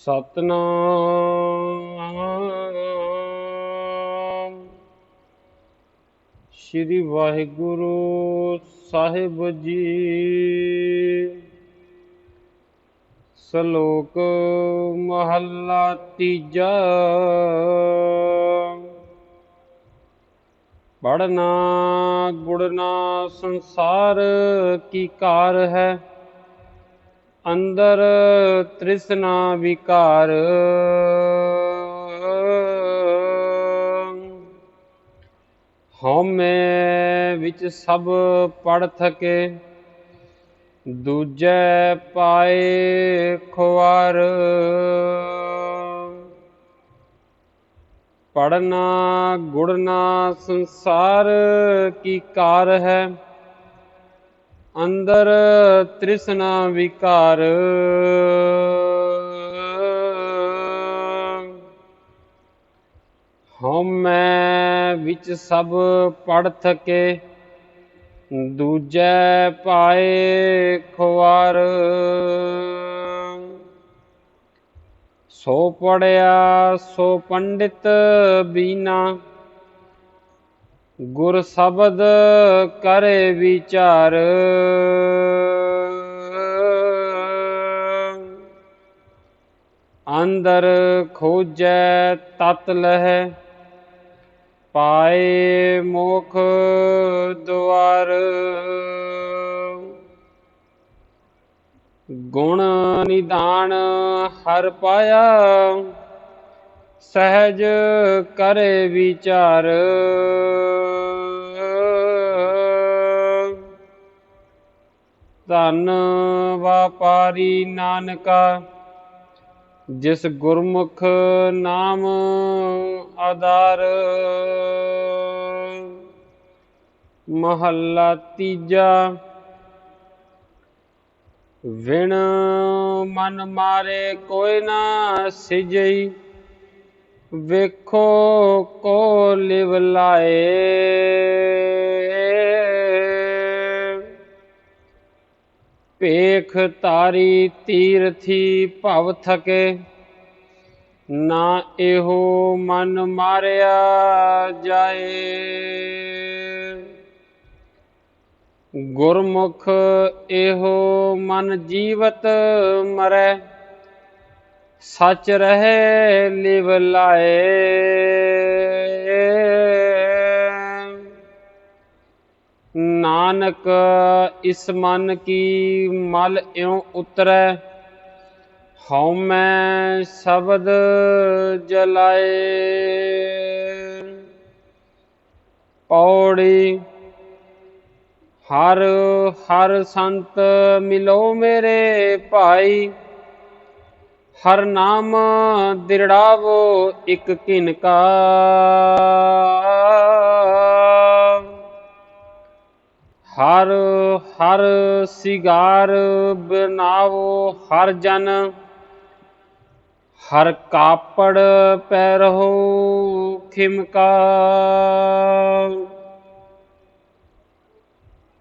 ਸਤਨਾਮ। ਸ੍ਰੀ ਵਾਹਿਗੁਰੂ ਸਾਹਿਬ ਜੀ। ਸ਼ਲੋਕ ਮਹੱਲਾ ਤੀਜਾ। ਪੜਨਾ ਗੁੜਨਾ ਸੰਸਾਰ ਕੀ ਕਾਰ ਹੈ? ਅੰਦਰ ਤ੍ਰਿਸ਼ਨਾ ਵਿਕਾਰ। ਹਉਮੈ ਵਿੱਚ ਸਭ ਪੜ ਥਕੇ, ਦੂਜੈ ਪਾਏ ਖੁਆਰ। ਪੜਨਾ ਗੁੜਨਾ ਸੰਸਾਰ ਕੀ ਕਾਰ ਹੈ ਅੰਦਰ ਤ੍ਰਿਸ਼ਨਾ ਵਿਕਾਰ। ਹਉਮੈ ਵਿੱਚ ਸਭ ਪੜ ਥਕੇ, ਦੂਜੈ ਪਾਏ ਖੁਆਰ ਸੋ ਪੜਿਆ ਸੋ ਪੰਡਿਤ ਬੀਨਾ ਗੁਰ ਸ਼ਬਦ ਕਰੇ ਵਿਚਾਰ। ਅੰਦਰ ਖੋਜੈ ਤਤ ਲਹਿ, ਪਾਏ ਮੋਖ ਦੁਆਰ। ਗੁਣ ਨਿਦਾਨ ਹਰ ਪਾਇਆ ਸਹਿਜ ਕਰੇ ਵਿਚਾਰ। ਧਨ ਵਪਾਰੀ ਨਾਨਕਾ, ਜਿਸ ਗੁਰਮੁਖ ਨਾਮ ਆਧਾਰ। ਮਹੱਲਾ ਤੀਜਾ, ਵਿਣ ਮਨ ਮਾਰੇ ਕੋਈ ਨਾ ਸਿਜਈ। ਵੇਖੋ ਕੋ ਲਿਵ ਲਾਏ। ਪੇਖ ਤਾਰੀ ਤੀਰਥੀ ਭਵ ਥਕੇ, ਨਾ ਇਹੋ ਮਨ ਮਾਰਿਆ ਜਾਏ। ਗੁਰਮੁਖ ਇਹੋ ਮਨ ਜੀਵਤ ਮਰੈ ਸੱਚ ਰਹੇ, ਲਿਵ ਲਾਏ। ਨਾਨਕ, ਇਸ ਮਨ ਕੀ ਮਲ ਇਉ ਉਤਰੈ? ਹਉਮੈ ਸ਼ਬਦ ਜਲਾਏ। ਪੌੜੀ, ਹਰ ਹਰ ਸੰਤ ਮਿਲੋ ਮੇਰੇ ਭਾਈ। ਹਰ ਨਾਮ ਦਿੜਾਵੋ ਇਕ ਕਿਨਕਾ ਹਰ ਹਰ ਸਿਗਾਰ ਬਨਾਵੋ ਹਰ ਜਨ। ਹਰ ਕਾਪੜ ਪੈਰਹੁ ਖਿਮਕਾ।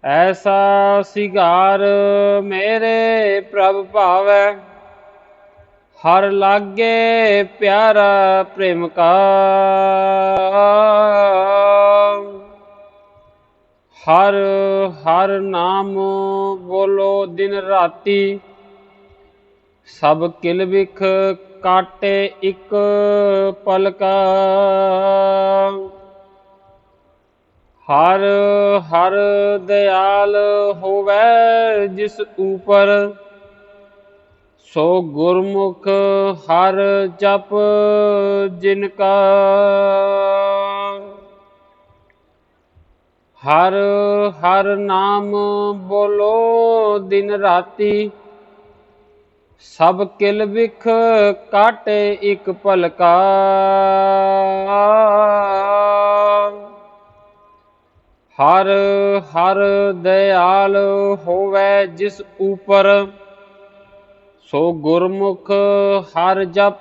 ਐਸਾ ਸਿਗਾਰ ਮੇਰੇ ਪ੍ਰਭ ਭਾਵੈ। ਹਰ ਲਾਗੇ ਪਿਆਰਾ ਪ੍ਰੇਮ ਕਾ ਹਰ ਹਰ ਨਾਮ ਬੋਲੋ ਦਿਨ ਰਾਤੀ। ਸਭ ਕਿਲ ਵਿਖ ਕਾਟੇ ਇੱਕ ਪਲਕਾ। ਹਰ ਹਰ ਦਿਆਲ ਹੋਵੇ ਜਿਸ ਉਪਰ ਸੋ ਗੁਰਮੁਖ ਹਰ ਜਪ ਜਿਨ ਕਾ। ਹਰ ਹਰ ਨਾਮ ਬੋਲੋ ਦਿਨ ਰਾਤੀ। ਸਭ ਕਿਲ ਵਿਖ ਕਾਟੇ ਇੱਕ ਪਲਕਾ ਹਰ ਹਰ ਦਿਆਲ ਹੋਵੇ ਜਿਸ ਉਪਰ ਸੋ ਗੁਰਮੁਖ ਹਰ ਜਪ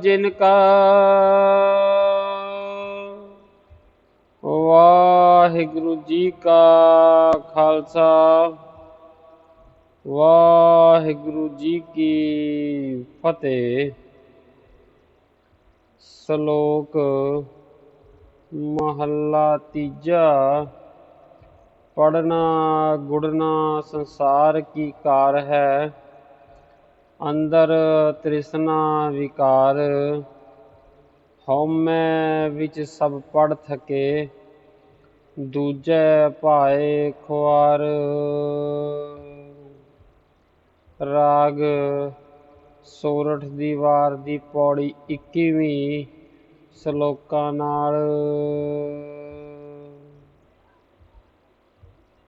ਜਿਨ ਕਾ। ਵਾਹਿਗੁਰੂ ਜੀ ਕਾ ਖਾਲਸਾ। ਵਾਹਿਗੁਰੂ ਜੀ ਕੀ ਫਤਿਹ। ਸ਼ਲੋਕ ਮਹੱਲਾ ਤੀਜਾ। ਪੜਨਾ ਗੁੜਨਾ ਸੰਸਾਰ ਕੀ ਕਾਰ ਹੈ? ਅੰਦਰ ਤ੍ਰਿਸ਼ਨਾ ਵਿਕਾਰ, ਹਉਮੈ ਵਿੱਚ ਸਭ ਪੜ ਥਕੇ, ਦੂਜੈ ਭਾਏ ਖੁਆਰ। ਰਾਗ, ਸੋਰਠ ਦੀ ਵਾਰ ਦੀ ਪੌੜੀ 21ਵੀਂ ਸ਼ਲੋਕਾਂ ਨਾਲ।